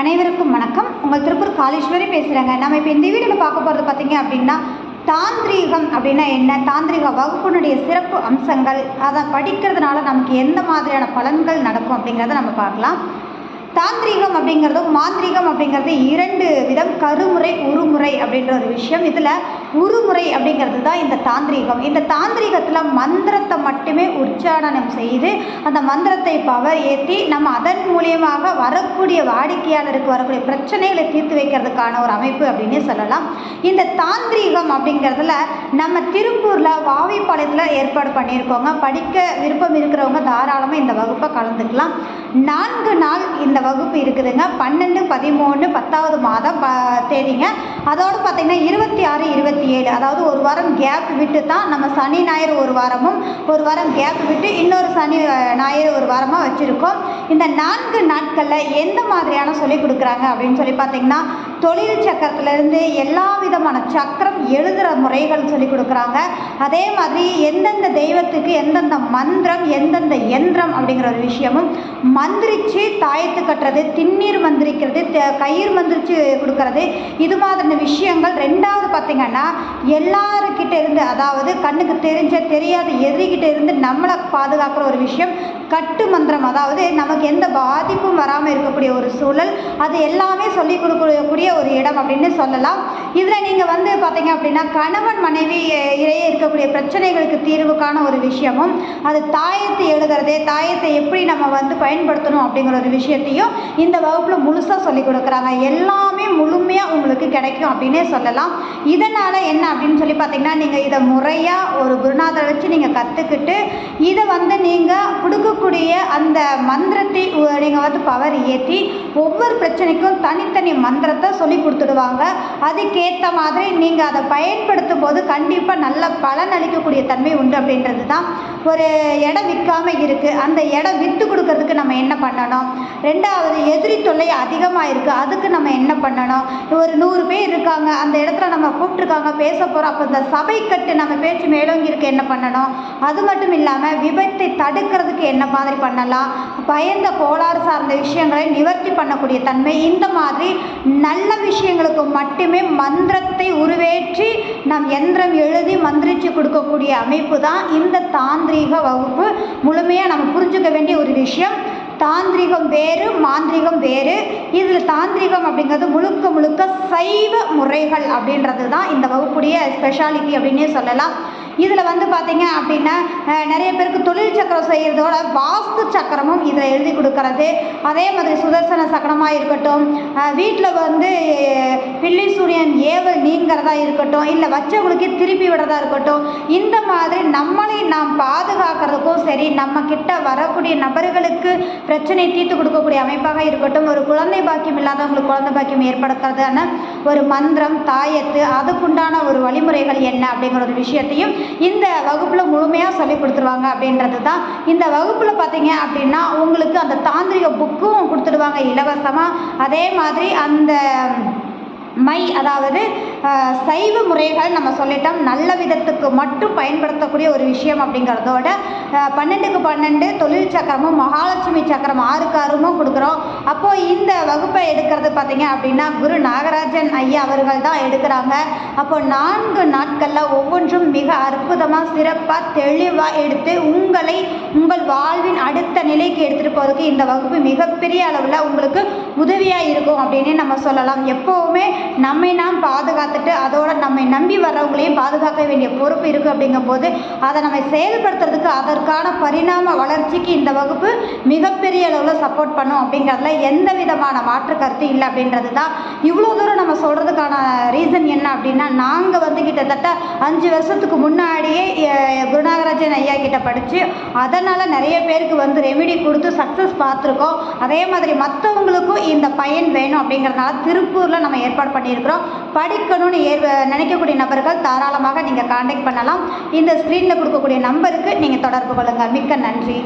அனைவருக்கும் வணக்கம். உங்கள் திருப்பூர் காலேஸ்வரி பேசுகிறேங்க நம்ம இப்போ இந்த வீடியோவில் பார்க்க போகிறது பார்த்தீங்க அப்படின்னா தாந்திரீகம் அப்படின்னா என்ன? தாந்திரிக வகுப்பினுடைய சிறப்பு அம்சங்கள் அதை படிக்கிறதுனால நமக்கு எந்த மாதிரியான பலன்கள் நடக்கும் அப்படிங்கிறத நம்ம பார்க்கலாம். தாந்திரிகம் அப்படிங்கிறதும் மாந்திரீகம் அப்படிங்கிறது இரண்டு விதம் கருமுறை உருமுறை அப்படின்ற ஒரு விஷயம். இதில் உருமுறை அப்படிங்கிறது தான் இந்த தாந்திரீகம். இந்த தாந்திரீகத்தில் மந்திரத்தை மட்டுமே உச்சாரணம் செய்து அந்த மந்திரத்தை பவர் ஏற்றி நம்ம அதன் மூலியமாக வரக்கூடிய வாடிக்கையாளருக்கு வரக்கூடிய பிரச்சனைகளை தீர்த்து வைக்கிறதுக்கான ஒரு அமைப்பு அப்படின்னு சொல்லலாம். இந்த தாந்திரீகம் அப்படிங்கிறதுல நம்ம திருப்பூரில் வாவிப்பாளையத்தில் ஏற்பாடு பண்ணியிருக்கோங்க. படிக்க விருப்பம் இருக்கிறவங்க தாராளமாக இந்த வகுப்பை கலந்துக்கலாம். நான்கு நாள் இந்த வகுப்பு இருக்குதுங்க. பன்னெண்டு பதிமூணு பத்தாவது மாதம் ப தேதிங்க. அதோடு பார்த்திங்கன்னா இருபத்தி ஆறு இருபத்தி ஏழு. அதாவது ஒரு வாரம் கேப் விட்டு தான் நம்ம சனி ஞாயிறு ஒரு வாரமும் ஒரு வாரம் கேப் விட்டு இன்னொரு சனி ஞாயிறு ஒரு வாரமாக வச்சுருக்கோம். இந்த நான்கு நாட்களில் எந்த மாதிரியான சொல்லிக் கொடுக்குறாங்க அப்படின்னு சொல்லி பார்த்தீங்கன்னா தொழில் சக்கரத்துலேருந்து எல்லா விதமான சக்கரம் எழுதுகிற முறைகள் சொல்லி கொடுக்குறாங்க. அதே மாதிரி எந்தெந்த தெய்வத்துக்கு எந்தெந்த மந்திரம் எந்தெந்த யந்திரம் அப்படிங்கிற ஒரு விஷயமும் மந்திரிச்சு தாயத்து கட்டுறது திண்ணீர் மந்திரிக்கிறது கயிறு மந்திரிச்சு கொடுக்கறது இது மாதிரியான விஷயங்கள் பார்த்தீங்கன்னா எல்லாருக்கிட்ட இருந்து அதாவது கண்ணுக்கு தெரிஞ்ச தெரியாத எதிரிகிட்ட இருந்து நம்மளை பாதுகாக்கிற ஒரு விஷயம் கட்டு மந்திரம். அதாவது நமக்கு எந்த பாதிப்பும் வராமல் இருக்கக்கூடிய ஒரு சூழல் அது எல்லாமே சொல்லிக் கொடுக்கக்கூடிய ஒரு இடம் அப்படின்னு சொல்லலாம். இதில் நீங்கள் வந்து பார்த்தீங்க அப்படின்னா கணவன் மனைவி இருக்கக்கூடிய பிரச்சனைகளுக்கு தீர்வுக்கான ஒரு விஷயமும் அது தாயத்தை எழுதுறதே தாயத்தை எப்படி நம்ம வந்து பயன்படுத்தணும் அப்படிங்கிற ஒரு விஷயத்தையும் இந்த வகுப்பில் முழுசாக சொல்லிக் கொடுக்குறாங்க. எல்லாமே முழுமையாக உங்களுக்கு கிடைக்கும் அப்படின்னே சொல்லலாம். இதனால் என்ன அப்படின்னு சொல்லி பார்த்தீங்கன்னா நீங்கள் இதை முறையாக ஒரு குருநாதரை வச்சு நீங்கள் கற்றுக்கிட்டு இதை வந்து நீங்கள் கொடுக்கக்கூடிய அந்த மந்திரத்தை நீங்கள் வந்து பவர் ஏற்றி ஒவ்வொரு பிரச்சனைக்கும் தனித்தனி மந்திரத்தை சொல்லி கொடுத்துடுவாங்க. அதுக்கேற்ற மாதிரி நீங்கள் அதை பயன்படுத்தும் போது கண்டிப்பாக நல்ல பலன் அளிக்கக்கூடிய தன்மை உண்டு அப்படின்றது தான் ஒரு இடம் விற்காம இருக்குது அந்த இடம் விற்று கொடுக்கறதுக்கு நம்ம என்ன பண்ணணும்? ரெண்டாவது எதிரி தொல்லை அதிகமாக இருக்குது அதுக்கு நம்ம என்ன பண்ணணும்? ஒரு நூறு பேர் இருக்காங்க. அந்த இடத்துல நம்ம கூப்பிட்ருக்காங்க பேச போகிறோம் அப்போ இந்த சபை கட்டு நம்ம பேச்சு மேலோங்கி இருக்க. என்ன பண்ணணும்? அது மட்டும் இல்லாமல் விபத்தை தடுக்கிறதுக்கு என்ன மாதிரி பண்ணலாம்? பயந்த கோளாறு சார்ந்த விஷயங்களை நிவர்த்தி பண்ணக்கூடிய தன்மை இந்த மாதிரி நல்ல விஷயங்களுக்கு மட்டுமே மந்திரத்தை உருவேற்றி நம் எந்திரம் எழுதி மந்திரிச்சு கொடுக்கக்கூடிய அமைப்பு தான் இந்த தாந்திரீக வகுப்பு. முழுமையாக நம்ம புரிஞ்சுக்க வேண்டிய ஒரு விஷயம். தாந்திரிகம் வேறு மாந்திரிகம் வேறு. இதில் தாந்திரிகம் அப்படிங்கிறது முழுக்க முழுக்க சைவ முறைகள் அப்படின்றது தான் இந்த வகுப்புடைய ஸ்பெஷாலிட்டி அப்படின்னே சொல்லலாம். இதில் வந்து பார்த்தீங்க அப்படின்னா நிறைய பேருக்கு தொழில் சக்கரம் செய்கிறதோட வாஸ்து சக்கரமும் இதில் எழுதி கொடுக்கறது. அதே மாதிரி சுதர்சன சக்கரமாக இருக்கட்டும் வீட்டில் வந்து பில்லி சூரியன் ஏவல் நீங்கிறதா இருக்கட்டும் இல்லை வச்சவங்களுக்கே திருப்பி விடுறதா இருக்கட்டும் இந்த மாதிரி நம்மளை நாம் பாதுகாக்கிறதுக்கும் சரி நம்ம கிட்ட வரக்கூடிய நபர்களுக்கு பிரச்சனை தீர்த்து கொடுக்கக்கூடிய அமைப்பாக இருக்கட்டும் ஒரு குழந்தை பாக்கியம் இல்லாதவங்களுக்கு குழந்தை பாக்கியம் ஏற்படுத்துறதான ஒரு மந்திரம் தாயத்து அதுக்குண்டான ஒரு வழிமுறைகள் என்ன அப்படிங்கிற ஒரு விஷயத்தையும் இந்த வகுப்பில் முழுமையாக சொல்லி கொடுத்துருவாங்க அப்படின்றது தான் இந்த வகுப்பில் பார்த்தீங்க அப்படின்னா உங்களுக்கு அந்த தாந்திரிக புக்கும் கொடுத்துடுவாங்க இலவசமாக அதே மாதிரி அந்த மை அதாவது சைவ முறைகள் நம்ம சொல்லிட்டோம். நல்ல விதத்துக்கு மட்டும் பயன்படுத்தக்கூடிய ஒரு விஷயம் அப்படிங்கிறதோட பன்னெண்டுக்கு பன்னெண்டு தொழில் சக்கரமும் மகாலட்சுமி சக்கரம் ஆறுக்கு ஆறுமும் கொடுக்குறோம். அப்போது இந்த வகுப்பை எடுக்கிறது பார்த்தீங்க அப்படின்னா குரு நாகராஜன் ஐயா அவர்கள் தான் எடுக்கிறாங்க. அப்போ நான்கு நாட்களில் ஒவ்வொன்றும் மிக அற்புதமாக சிறப்பாக தெளிவாக எடுத்து உங்களை உங்கள் வாழ்வின் அடுத்த நிலைக்கு எடுத்துகிட்டு போகிறதுக்கு இந்த வகுப்பு மிகப்பெரிய அளவில் உங்களுக்கு உதவியாக இருக்கும் அப்படின்னு நம்ம சொல்லலாம். எப்போவுமே நம்மை நாம் பாதுகாத்து பார்த்துட்டு அதோட நம்மை நம்பி வர்றவங்களையும் பாதுகாக்க வேண்டிய பொறுப்பு இருக்குது அப்படிங்கும்போது அதை நம்ம செயல்படுத்துறதுக்கு அதற்கான பரிணாம வளர்ச்சிக்கு இந்த வகுப்பு மிகப்பெரிய அளவில் சப்போர்ட் பண்ணும் அப்படிங்கிறதுல எந்த விதமான மாற்று கருத்து இல்லை அப்படின்றது தான் இவ்வளோ தூரம் நம்ம சொல்கிறதுக்கான ரீசன் என்ன அப்படின்னா நாங்கள் வந்து கிட்டத்தட்ட அஞ்சு வருஷத்துக்கு முன்னாடியே குருநாகராஜன் ஐயா கிட்ட படித்து அதனால் நிறைய பேருக்கு வந்து ரெமிடி கொடுத்து சக்ஸஸ் பார்த்துருக்கோம். அதே மாதிரி மற்றவங்களுக்கும் இந்த பயன் வேணும் அப்படிங்கிறதுனால திருப்பூரில் நம்ம ஏற்பாடு பண்ணியிருக்கிறோம். படிக்கணும்னு ஏ நினைக்கக்கூடிய நபர்கள் தாராளமாக நீங்கள் காண்டாக்ட் பண்ணலாம். இந்த ஸ்க்ரீனில் கொடுக்கக்கூடிய நம்பருக்கு நீங்கள் தொடர்பு கொள்ளுங்கள் மிக்க நன்றி.